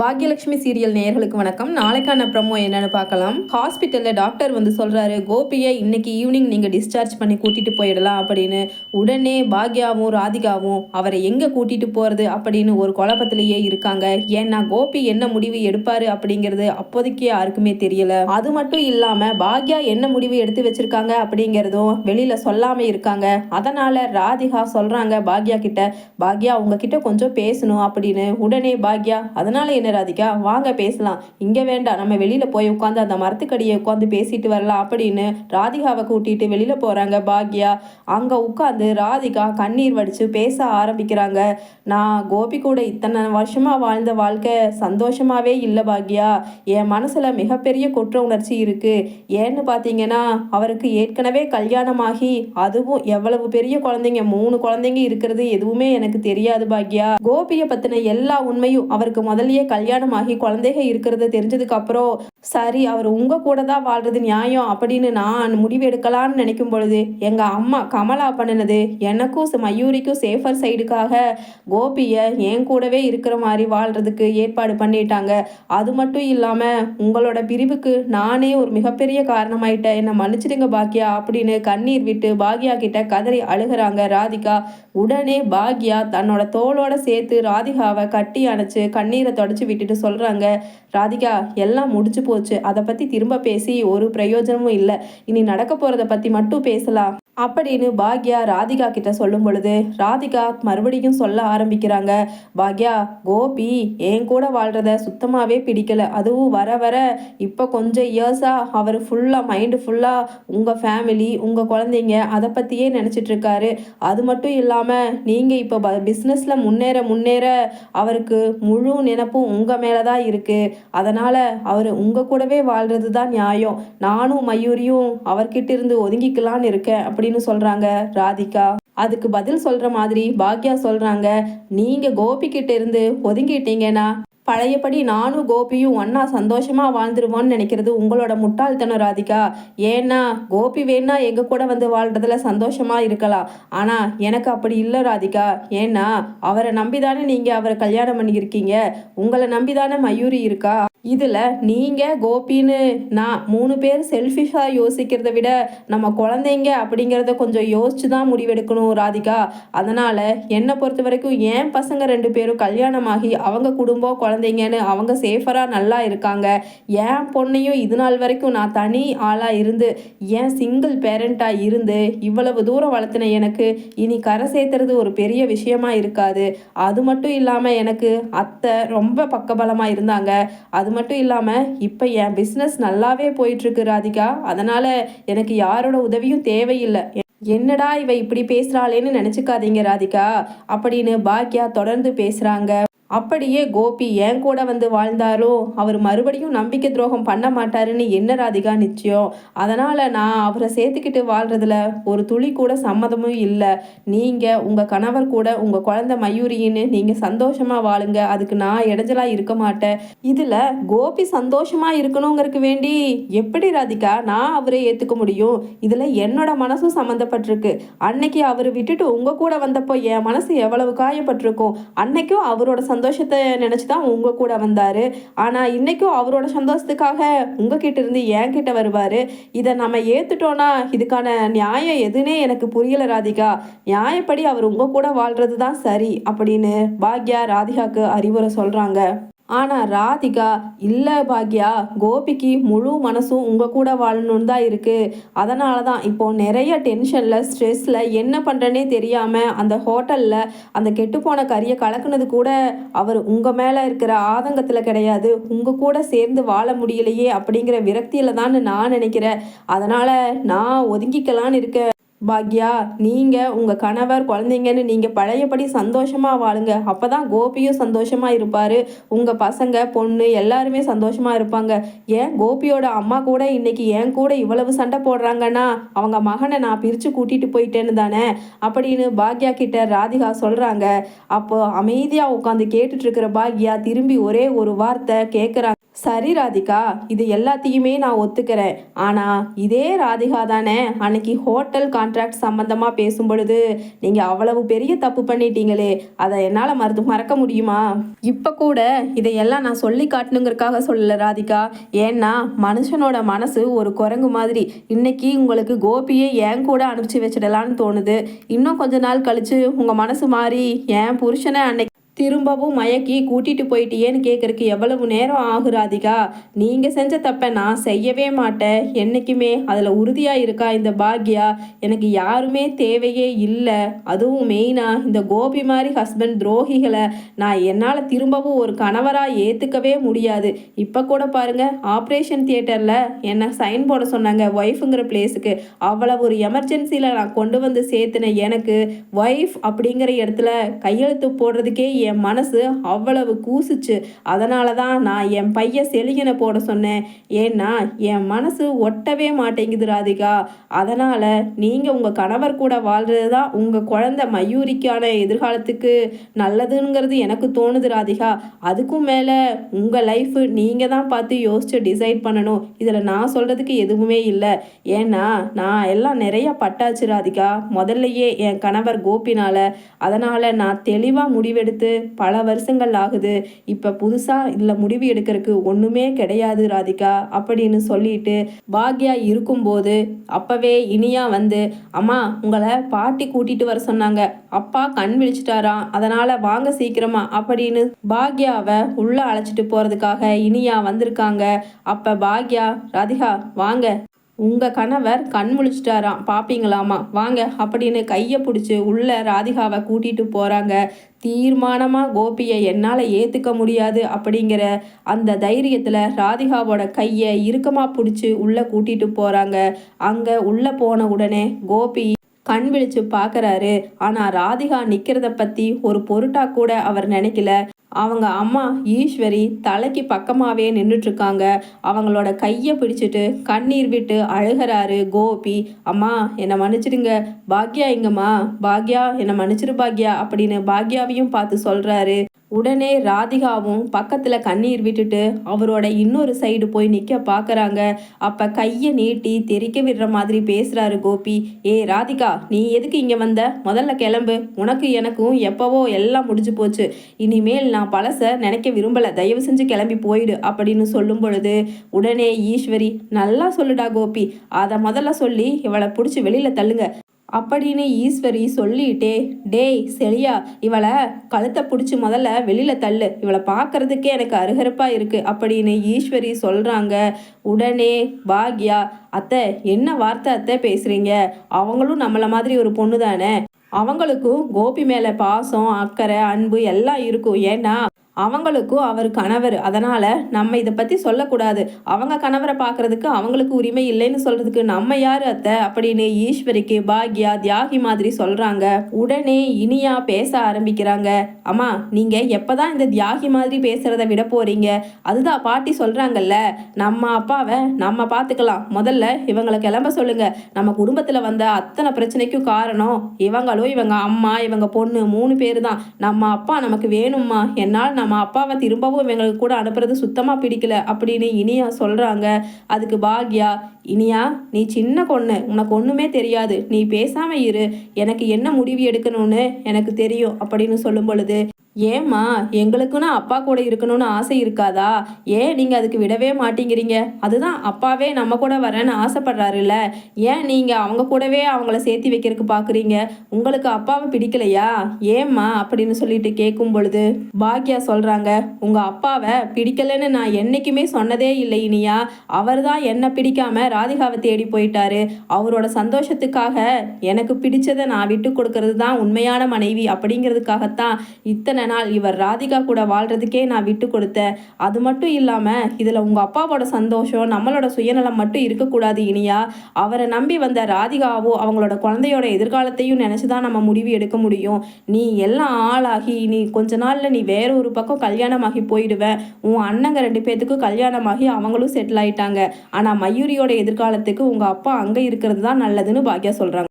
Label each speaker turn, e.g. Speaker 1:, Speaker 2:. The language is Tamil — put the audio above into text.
Speaker 1: பாக்யலட்சுமி சீரியல் நேயர்களுக்கு வணக்கம். நாளைக்கான ப்ரமோ என்னன்னு பார்க்கலாம். ஹாஸ்பிட்டலில் டாக்டர் வந்து சொல்கிறாரு கோபியை இன்னைக்கு ஈவினிங் நீங்கள் டிஸ்சார்ஜ் பண்ணி கூட்டிகிட்டு போயிடலாம் அப்படின்னு. உடனே பாக்யாவும் ராதிகாவும் அவரை எங்கே கூட்டிகிட்டு போகிறது அப்படின்னு ஒரு குழப்பத்திலேயே இருக்காங்க. ஏன்னா கோபி என்ன முடிவு எடுப்பார் அப்படிங்கிறது அப்போதைக்கு யாருக்குமே தெரியல. அது மட்டும் இல்லாமல் பாக்யா என்ன முடிவு எடுத்து வச்சுருக்காங்க அப்படிங்கிறதும் வெளியில் சொல்லாமல் இருக்காங்க. அதனால் ராதிகா சொல்கிறாங்க பாக்யா கிட்ட பாக்யா உங்ககிட்ட கொஞ்சம் பேசணும் அப்படின்னு. உடனே பாக்யா அதனால் என்ன ராதிகா? வாங்க பேசலாம். இங்கே வேண்டாம் நம்ம வெளியில் போய் உட்காந்து அந்த மரத்துக்கடியை உட்காந்து பேசிட்டு வரலாம் அப்படின்னு ராதிகாவை கூட்டிட்டு வெளியில் போகிறாங்க பாக்யா. அங்கே உட்காந்து ராதிகா கண்ணீர் வடித்து பேச ஆரம்பிக்கிறாங்க. நான் கோபி கூட இத்தனை வருஷமாக வாழ்ந்த வாழ்க்கை சந்தோஷமாவே இல்லை பாக்யா. என் மனசுல மிகப்பெரிய குற்ற உணர்ச்சி இருக்கு. ஏன்னு பார்த்தீங்கன்னா அவருக்கு ஏற்கனவே கல்யாணமாகி அதுவும் எவ்வளவு பெரிய குழந்தைங்க மூணு குழந்தைங்க இருக்கிறது எதுவுமே எனக்கு தெரியாது பாக்யா. கோபியை பற்றின எல்லா உண்மையும் அவருக்கு முதல்லயே கல்யாணமாகி குழந்தைக இருக்கிறது தெரிஞ்சதுக்கு அப்புறம் சரி அவர் உங்க கூட தான் வாழ்றது நியாயம் அப்படின்னு நான் முடிவு எடுக்கலாம்னு நினைக்கும் பொழுது எங்க அம்மா கமலா பண்ணினது எனக்கும் மயூரிக்கும் சேஃபர் சைடுக்காக கோபியை என் கூடவே இருக்கிற மாதிரி வாழ்றதுக்கு ஏற்பாடு பண்ணிட்டாங்க. அது மட்டும் இல்லாம உங்களோட பிரிவுக்கு நானே ஒரு மிகப்பெரிய காரணமாயிட்டேன். என்னை மன்னிச்சிடுங்க பாக்யா அப்படின்னு கண்ணீர் விட்டு பாக்யா கிட்ட கதறி அழுகுறாங்க ராதிகா. உடனே பாக்யா தன்னோட தோளோட சேர்த்து ராதிகாவை கட்டி அணைச்சு கண்ணீரை தொடச்சு விட்டுட்டு சொல்றாங்க. ராதிகா எல்லாம் முடிச்சு போச்சு. அதை பற்றி திரும்ப பேசி ஒரு பிரயோஜனமும் இல்லை. இனி நடக்க போகிறத பற்றி மட்டும் பேசலாம். அப்படின்னு பாக்யா ராதிகா கிட்ட சொல்லும் பொழுது ராதிகா மறுபடியும் சொல்ல ஆரம்பிக்கிறாங்க. பாக்யா கோபி என் கூட வாழ்றத சுத்தமாகவே பிடிக்கல. அதுவும் வர வர இப்போ கொஞ்சம் இயர்ஸாக அவர் ஃபுல்லாக மைண்டு ஃபுல்லாக உங்கள் ஃபேமிலி உங்கள் குழந்தைங்க அதை பற்றியே நினச்சிட்டு இருக்காரு. அது மட்டும் இல்லாமல் நீங்கள் இப்போ ப பிஸ்னஸில் முன்னேற முன்னேற அவருக்கு முழு நினப்பும் உங்கள் மேலே தான் இருக்குது அதனால் அவர் உங்கள் கூடவே வாழ்கிறது தான் நியாயம். நானும் மயூரியும் அவர்கிட்ட இருந்து ஒதுங்கிக்கலான்னு இருக்கேன் அப்படின்னு சொல்கிறாங்க ராதிகா. அதுக்கு பதில் சொல்கிற மாதிரி பாக்யா சொல்கிறாங்க நீங்கள் கோபி கிட்ட இருந்து ஒதுங்கிட்டீங்கன்னா பழையபடி நானும் கோபியும் ஒன்றா சந்தோஷமாக வாழ்ந்துருவோன்னு நினைக்கிறது உங்களோட முட்டாள்தனம் ராதிகா. ஏன்னா கோபி வேணா எங்கள் கூட வந்து வாழ்றதுல சந்தோஷமாக இருக்கலாம். ஆனால் எனக்கு அப்படி இல்லை ராதிகா. ஏன்னா அவரை நம்பி தானே நீங்கள் அவரை கல்யாணம் பண்ணியிருக்கீங்க. உங்களை நம்பி தானே மயூரி இருக்கா? இதில் நீங்கள் கோபின்னு நான் மூணு பேர் செல்ஃபிஷாக யோசிக்கிறத விட நம்ம குழந்தைங்க அப்படிங்கிறத கொஞ்சம் யோசிச்சு தான் முடிவெடுக்கணும் ராதிகா. அதனால் என்னை பொறுத்த வரைக்கும் என் பசங்க ரெண்டு பேரும் கல்யாணமாகி அவங்க குடும்பம் குழந்தைங்கன்னு அவங்க சேஃபராக நல்லா இருக்காங்க. என் பொண்ணையும் இது நாள் வரைக்கும் நான் தனி ஆளாக இருந்து ஏன் சிங்கிள் பேரண்ட்டாக இருந்து இவ்வளவு தூரம் வளர்த்தின எனக்கு இனி கரை சேர்த்துறது ஒரு பெரிய விஷயமா இருக்காது. அது மட்டும் இல்லாமல் எனக்கு அத்தை ரொம்ப பக்கபலமாக இருந்தாங்க. அது மட்டும் இல்லாமல் இப்போ என் பிஸ்னஸ் நல்லாவே போயிட்டுருக்கு ராதிகா. அதனால் எனக்கு யாரோட உதவியும் தேவையில்லை. என்னடா இவ இப்படி பேசுகிறாளேன்னு நினச்சிக்காதீங்க ராதிகா. அப்படின்னு பாக்யா தொடர்ந்து பேசுகிறாங்க அப்படியே கோபி என் கூட வந்து வாழ்ந்தாரோ? அவர் மறுபடியும் நம்பிக்கை துரோகம் பண்ண மாட்டாருன்னு என்ன ராதிகா நிச்சயம்? அதனால் நான் அவரை சேர்த்துக்கிட்டு வாழ்றதுல ஒரு துளி கூட சம்மதமும் இல்லை. நீங்கள் உங்கள் கணவர் கூட உங்கள் குழந்தை மயூரின்னு நீங்கள் சந்தோஷமாக வாழுங்க. அதுக்கு நான் இடைஞ்சலாக இருக்க மாட்டேன். இதில் கோபி சந்தோஷமாக இருக்கணுங்கிறதுக்கு வேண்டி எப்படி ராதிகா நான் அவரை ஏற்றுக்க முடியும்? இதில் என்னோட மனசும் சம்மந்தப்பட்டிருக்கு. அன்னைக்கு அவர் விட்டுட்டு உங்கள் கூட வந்தப்போ என் மனசு எவ்வளவு காயப்பட்டிருக்கும்? அன்னைக்கும் அவரோட சந்தோஷத்தை நினச்சி தான் உங்கள் கூட வந்தார். ஆனால் இன்றைக்கும் அவரோட சந்தோஷத்துக்காக உங்ககிட்ட இருந்து என் வருவார். இதை நம்ம ஏற்றுட்டோன்னா இதுக்கான நியாயம் எதுனே எனக்கு புரியல ராதிகா. நியாயப்படி அவர் உங்கள் கூட வாழ்கிறது தான் சரி அப்படின்னு பாக்யா ராதிகாக்கு அறிவுரை சொல்கிறாங்க ஆனால் ராதிகா இல்லை பாக்யா கோபிக்கு முழு மனசும் உங்கள் கூட வாழணும்னு தான் இருக்குது அதனால தான் இப்போ நிறைய டென்ஷனில் ஸ்ட்ரெஸ்ஸில் என்ன பண்ணுறனே தெரியாமல் அந்த ஹோட்டலில் அந்த கெட்டுப்போன கறியை கலக்குனது கூட அவர் உங்கள் மேலே இருக்கிற ஆதங்கத்தில் கிடையாது. உங்கள் கூட சேர்ந்து வாழ முடியலையே அப்படிங்கிற விரக்தியில் தான் நான் நினைக்கிறேன். அதனால் நான் ஒதுங்கிக்கலான்னு இருக்கேன். பாக்யா நீங்கள் உங்கள் கணவர் குழந்தைங்கன்னு நீங்கள் பழையபடி சந்தோஷமாக வாழுங்க. அப்போ தான் கோபியும் சந்தோஷமாக இருப்பார். உங்கள் பசங்க பொண்ணு எல்லாருமே சந்தோஷமாக இருப்பாங்க. ஏன் கோபியோட அம்மா கூட இன்னைக்கு என் கூட இவ்வளவு சண்டை போடுறாங்கன்னா அவங்க மகனை நான் பிரித்து கூட்டிகிட்டு போயிட்டேன்னு தானே? அப்படின்னு பாக்யா கிட்ட ராதிகா சொல்கிறாங்க அப்போ அமைதியாக உட்காந்து கேட்டுட்ருக்கிற பாக்யா திரும்பி ஒரே ஒரு வார்த்தை கேட்குறாங்க சரி ராதிகா. இது எல்லாத்தையுமே நான் ஒத்துக்கிறேன். ஆனால் இதே ராதிகா தானே அன்னைக்கு ஹோட்டல் கான்ட்ராக்ட் சம்மந்தமாக பேசும் பொழுது நீங்கள் அவ்வளவு பெரிய தப்பு பண்ணிட்டீங்களே. அதை என்னால் மறந்து மறக்க முடியுமா? இப்போ கூட இதையெல்லாம் நான் சொல்லி காட்டணுங்கிறக்காக சொல்லல ராதிகா. ஏன்னா மனுஷனோட மனசு ஒரு குரங்கு மாதிரி. இன்னைக்கு உங்களுக்கு கோபியை ஏன் கூட அனுப்பிச்சு வச்சிடலான்னு தோணுது. இன்னும் கொஞ்ச நாள் கழிச்சு உங்கள் மனசு மாறி என் புருஷனை அன்னைக்கு திரும்பவும் மயக்கி கூட்டிட்டு போயிட்டியேன்னு கேட்கறக்கு எவ்வளவு நேரம் ஆகும் ராதிகா நீங்கள் செஞ்ச தப்பை நான் செய்யவே மாட்டேன். என்றைக்குமே அதில் உறுதியாக இருக்கா இந்த பாக்யா? எனக்கு யாருமே தேவையே இல்லை. அதுவும் மெயினாக இந்த கோபி மாதிரி ஹஸ்பண்ட் துரோகிகளை நான் என்னால் திரும்பவும் ஒரு கணவராக ஏற்றுக்கவே முடியாது. இப்போ கூட பாருங்க ஆப்ரேஷன் தியேட்டரில் என்னை சைன் போட சொன்னாங்க ஒய்ஃபுங்கிற பிளேஸுக்கு அவ்வளவு ஒரு எமர்ஜென்சியில் நான் கொண்டு வந்து சேர்த்துன எனக்கு. ஒய்ஃப் அப்படிங்கிற இடத்துல கையெழுத்து போடுறதுக்கே என் மனசு அவ்வளவு கூசுச்சு. அதனால தான் நான் என் பையன் செலிகனை போட சொன்னேன். ஏன்னா என் மனசு ஒட்டவே மாட்டேங்குது ராதிகா. அதனால் நீங்கள் உங்கள் கணவர் கூட வாழ்கிறது தான் உங்கள் குழந்தை மயூரிக்கான எதிர்காலத்துக்கு நல்லதுங்கிறது எனக்கு தோணுது ராதிகா. அதுக்கும் மேலே உங்கள் லைஃப் நீங்கள் தான் பார்த்து யோசிச்சு டிசைட் பண்ணணும். இதில் நான் சொல்கிறதுக்கு எதுவுமே இல்லை. ஏன்னா நான் எல்லாம் நிறைய பட்டாச்சு ராதிகா. முதல்லையே என் கணவர் கோபினால. அதனால் நான் தெளிவாக முடிவெடுத்து பல வருஷங்கள் ஆகுது. இப்போ புதுசாக இதில் முடிவு எடுக்கிறதுக்கு ஒன்றுமே கிடையாது ராதிகா அப்படின்னு சொல்லிட்டு பாக்யா இருக்கும்போது அப்போவே இனியா வந்து அம்மா உங்களை பாட்டி கூட்டிட்டு வர சொன்னாங்க. அப்பா கண் விழிச்சிட்டாராம் அதனால் வாங்க சீக்கிரமா அப்படின்னு பாக்யாவை உள்ளே அழைச்சிட்டு போகிறதுக்காக இனியா வந்திருக்காங்க. அப்போ பாக்யா ராதிகா வாங்க. உங்கள் கணவர் கண் முழிச்சிட்டாராம். பார்ப்பீங்களாமா வாங்க அப்படின்னு கையை பிடிச்சி உள்ள ராதிகாவை கூட்டிகிட்டு போகிறாங்க தீர்மானமாக கோபியை என்னால் ஏற்றுக்க முடியாது அப்படிங்கிற அந்த தைரியத்தில் ராதிகாவோட கையை இறுக்கமாக பிடிச்சி உள்ளே கூட்டிகிட்டு போகிறாங்க அங்கே உள்ளே போன உடனே கோபி கண் விழிச்சு பார்க்குறாரு ஆனால் ராதிகா நிற்கிறத பற்றி ஒரு பொருட்டாக கூட அவர் நினைக்கல. அவங்க அம்மா ஈஸ்வரி தலைக்கு பக்கமாகவே நின்றுட்டுருக்காங்க அவங்களோட கையை பிடிச்சிட்டு கண்ணீர் விட்டு அழுகிறாரு கோபி. அம்மா என்னை மன்னிச்சிடுங்க. பாக்யா எங்கம்மா பாக்யா என்னை மன்னிச்சிரு பாக்யா அப்படின்னு பாக்யாவையும் பார்த்து சொல்கிறாரு உடனே ராதிகாவும் பக்கத்தில் கண்ணீர் விட்டுட்டு அவரோட இன்னொரு சைடு போய் நிற்க பார்க்குறாங்க அப்போ கையை நீட்டி தெரிக்க விடுற மாதிரி பேசுகிறாரு கோபி. ஏ ராதிகா நீ எதுக்கு இங்கே வந்த? முதல்ல கிளம்பு. உனக்கு எனக்கும் எப்போவோ எல்லாம் முடிஞ்சு போச்சு. இனிமேல் நான் பழசை நினைக்க விரும்பலை. தயவு செஞ்சு கிளம்பி போயிடு அப்படின்னு சொல்லும் பொழுது உடனே ஈஸ்வரி நல்லா சொல்லுடா கோபி. அதை முதல்ல சொல்லி இவளை பிடிச்சி வெளியில் தள்ளுங்க. அப்படின்னு ஈஸ்வரி சொல்லிட்டே டேய் செலியா இவளை கழுத்தை பிடிச்சி முதல்ல வெளியில் தள்ளு. இவளை பார்க்கறதுக்கே எனக்கு அருகருப்பாக இருக்குது அப்படின்னு ஈஸ்வரி சொல்கிறாங்க உடனே பாக்யா அத்தை என்ன வார்த்தை அத்தை பேசுகிறீங்க அவங்களும் நம்மளை மாதிரி ஒரு பொண்ணு தானே அவங்களுக்கும் கோபி மேலே பாசம் அக்கறை அன்பு எல்லாம் இருக்கும். ஏன்னா அவங்களுக்கும் அவர் கணவர். அதனால் நம்ம இதை பற்றி சொல்லக்கூடாது. அவங்க கணவரை பார்க்குறதுக்கு அவங்களுக்கு உரிமை இல்லைன்னு சொல்கிறதுக்கு நம்ம யார் அத்தை? அப்படின்னு ஈஸ்வரிக்கு பாக்யா தியாகி மாதிரி சொல்கிறாங்க உடனே இனியா பேச ஆரம்பிக்கிறாங்க. அம்மா நீங்கள் எப்போ தான் இந்த தியாகி மாதிரி பேசுகிறத விட போகிறீங்க அதுதான் பாட்டி சொல்கிறாங்கல்ல நம்ம அப்பாவை நம்ம பார்த்துக்கலாம். முதல்ல இவங்களை கிளம்ப சொல்லுங்கள் நம்ம குடும்பத்தில் வந்த அத்தனை பிரச்சனைக்கும் காரணம் இவங்களும் இவங்க அம்மா இவங்க பொண்ணு மூணு பேர் தான் நம்ம அப்பா நமக்கு வேணும்மா. என்னால் நம்ம அப்பாவை திரும்பவும் இவங்களுக்கு கூட அனுப்புறது சுத்தமாக பிடிக்கல அப்படின்னு இனியா சொல்கிறாங்க அதுக்கு பாக்யா இனியா நீ சின்ன பொண்ணு. உனக்கு ஒன்றுமே தெரியாது. நீ பேசாமல் இரு. எனக்கு என்ன முடிவு எடுக்கணும்னு எனக்கு தெரியும். அப்படின்னு சொல்லும் பொழுது ஏம்மா எங்களுக்குன்னு அப்பா கூட இருக்கணும்னு ஆசை இருக்காதா? ஏன் நீங்கள் அதுக்கு விடவே மாட்டேங்கிறீங்க? அதுதான் அப்பாவே நம்ம கூட வரேன்னு ஆசைப்படுறாருல்ல. ஏன் நீங்கள் அவங்க கூடவே அவங்கள சேர்த்து வைக்கிறதுக்கு பார்க்குறீங்க உங்களுக்கு அப்பாவை பிடிக்கலையா? ஏம்மா அப்படின்னு சொல்லிட்டு கேட்கும் பொழுது பாக்யா சொல்கிறாங்க உங்கள் அப்பாவை பிடிக்கலைன்னு நான் என்றைக்குமே சொன்னதே இல்லை இனியா. அவர் தான் என்னை பிடிக்காம ராதிகாவை தேடி போயிட்டாரு. அவரோட சந்தோஷத்துக்காக எனக்கு பிடிச்சதை நான் விட்டு கொடுக்கறது தான் உண்மையான மனைவி அப்படிங்கிறதுக்காகத்தான் இத்தனை நாள் இவர் ராதிகா கூட வாழ்கிறதுக்கே நான் விட்டு கொடுத்தேன் அது மட்டும் இல்லாமல் இதில் உங்கள் அப்பாவோட சந்தோஷம் நம்மளோட சுயநலம் மட்டும் இருக்கக்கூடாது இனியா. அவரை நம்பி வந்த ராதிகாவோ அவங்களோட குழந்தையோட எதிர்காலத்தையும் நினச்சி தான் நம்ம முடிவு எடுக்க முடியும். நீ எல்லாம் ஆளாகி நீ கொஞ்ச நாளில் நீ வேற ஒரு பக்கம் கல்யாணமாகி போயிடுவேன் உன் அண்ணங்க ரெண்டு பேர்த்துக்கும் கல்யாணமாகி அவங்களும் செட்டில் ஆயிட்டாங்க. ஆனால் மயூரியோட எதிர்காலத்துக்கு உங்கள் அப்பா அங்கே இருக்கிறது தான் நல்லதுன்னு பாக்யா சொல்கிறாங்க